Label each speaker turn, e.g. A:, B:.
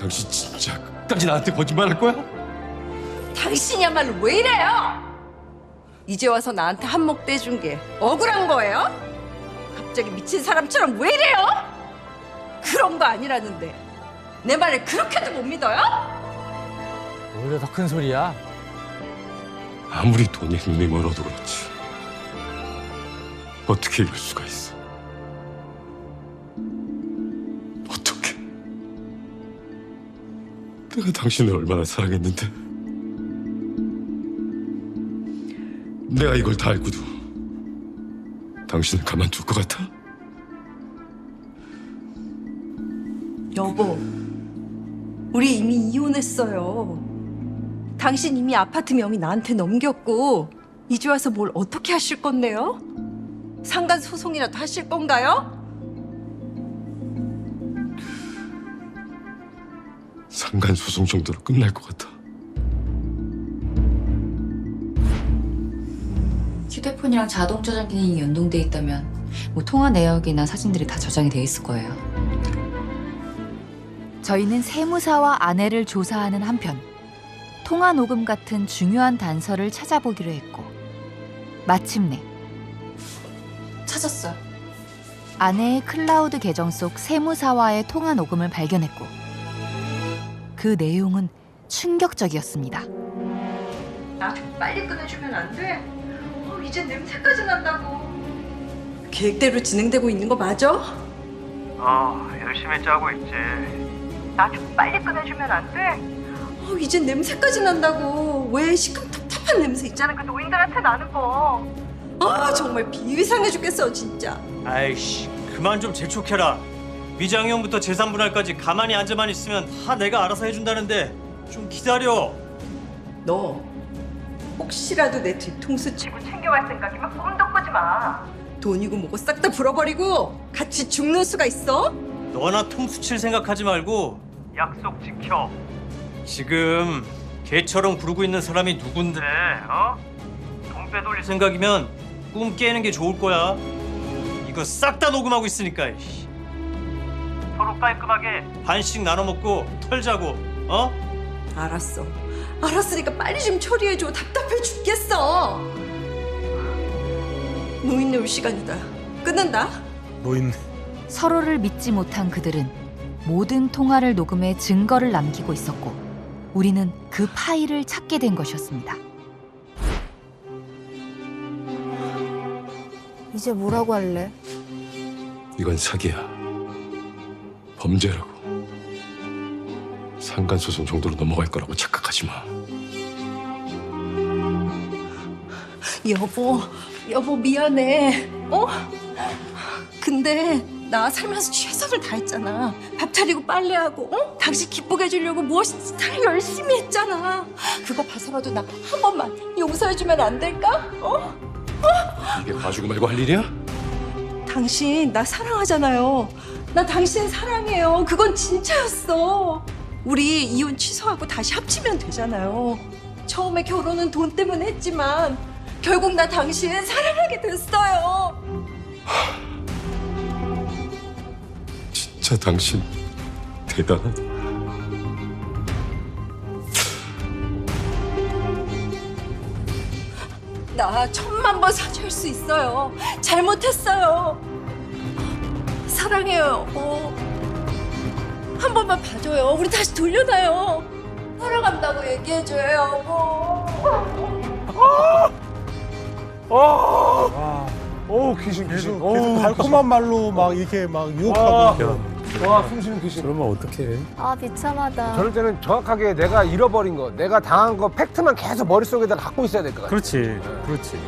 A: 당신 진짜 끝까지 나한테 거짓말할 거야?
B: 당신이야말로 왜 이래요? 이제 와서 나한테 한몫 떼준 게 억울한 거예요? 갑자기 미친 사람처럼 왜 이래요? 그런 거 아니라는데 내 말을 그렇게도 못 믿어요?
C: 오히려 더 큰 소리야.
A: 아무리 돈이 눈이 멀어도 그렇지. 어떻게 이럴 수가 있어? 내가 당신을 얼마나 사랑했는데. 내가 이걸 다 알고도 당신을 가만둘 것 같아?
B: 여보, 우리 이미 이혼했어요. 당신 이미 아파트 명의 나한테 넘겼고 이제 와서 뭘 어떻게 하실 건데요? 상간 소송이라도 하실 건가요?
A: 상간 소송 정도로 끝날 것 같아.
D: 휴대폰이랑 자동 저장 기능이 연동돼 있다면 뭐 통화 내역이나 사진들이 다 저장이 돼 있을 거예요.
E: 저희는 세무사와 아내를 조사하는 한편 통화 녹음 같은 중요한 단서를 찾아보기로 했고 마침내
D: 찾았어요.
E: 아내의 클라우드 계정 속 세무사와의 통화 녹음을 발견했고 그 내용은 충격적이었습니다.
B: 나좀 빨리 끊어주면 안 돼? 어, 이제 냄새까지 난다고. 계획대로 진행되고 있는 거 맞아?
F: 어, 열심히 짜고 있지.
B: 나 좀 빨리 끊어주면 안 돼? 어, 이제 냄새까지 난다고. 왜 시큼 텁텁한 냄새 있잖아. 그 노인들한테 나는 거. 아 정말 비위상해 죽겠어 진짜.
F: 아이씨, 그만 좀 재촉해라. 위장형부터 재산 분할까지 가만히 앉아만 있으면 다 내가 알아서 해준다는데 좀 기다려.
B: 너 혹시라도 내 뒤통수 치고 챙겨갈 생각이면 꿈도 꾸지 마. 돈이고 뭐고 싹 다 불어버리고 같이 죽는 수가 있어?
F: 너나 통수 칠 생각하지 말고 약속 지켜. 지금 개처럼 구르고 있는 사람이 누군데, 어? 돈 빼돌릴 생각이면 꿈 깨는 게 좋을 거야. 이거 싹 다 녹음하고 있으니까. 이씨. 서로 깔끔하게 반씩 나눠 먹고 털자고, 어?
B: 알았어. 알았으니까 빨리 좀 처리해줘. 답답해 죽겠어. 노인네 올 시간이다. 끊는다.
G: 노인
E: 서로를 믿지 못한 그들은 모든 통화를 녹음해 증거를 남기고 있었고 우리는 그 파일을 찾게 된 것이었습니다.
H: 이제 뭐라고 할래?
A: 이건 사기야. 범죄라고. 상간 소송 정도로 넘어갈 거라고 착각하지 마.
B: 여보, 여보 미안해. 어? 근데 나 살면서 최선을 다했잖아. 밥 차리고 빨래하고, 어? 당신 기쁘게 해주려고 무엇이든지 다 열심히 했잖아. 그거 봐서라도 나 한 번만 용서해주면 안 될까? 어?
A: 이게 봐주고 말고 할 일이야?
B: 당신 나 사랑하잖아요. 나 당신 사랑해요. 그건 진짜였어. 우리 이혼 취소하고 다시 합치면 되잖아요. 처음에 결혼은 돈 때문에 했지만 결국 나 당신 사랑하게 됐어요.
A: 진짜 당신 대단하다.
B: 나 천만 번 사죄할 수 있어요. 잘못했어요. 사랑해요. 여보. 한 번만 봐줘요. 우리 다시 돌려놔요. 사랑한다고 얘기해줘요, 여보.
G: 와, 오 귀신 귀신.
I: 계속,
G: 오,
I: 계속 달콤한 말로 막 이렇게 막 유혹하고
G: 와 숨 쉬는 귀신.
I: 그러면 어떡해
H: 아 비참하다.
J: 저럴 때는 정확하게 내가 잃어버린 거, 내가 당한 거 팩트만 계속 머릿속에다 갖고 있어야 될 것 같아요.
I: 그렇지 그렇지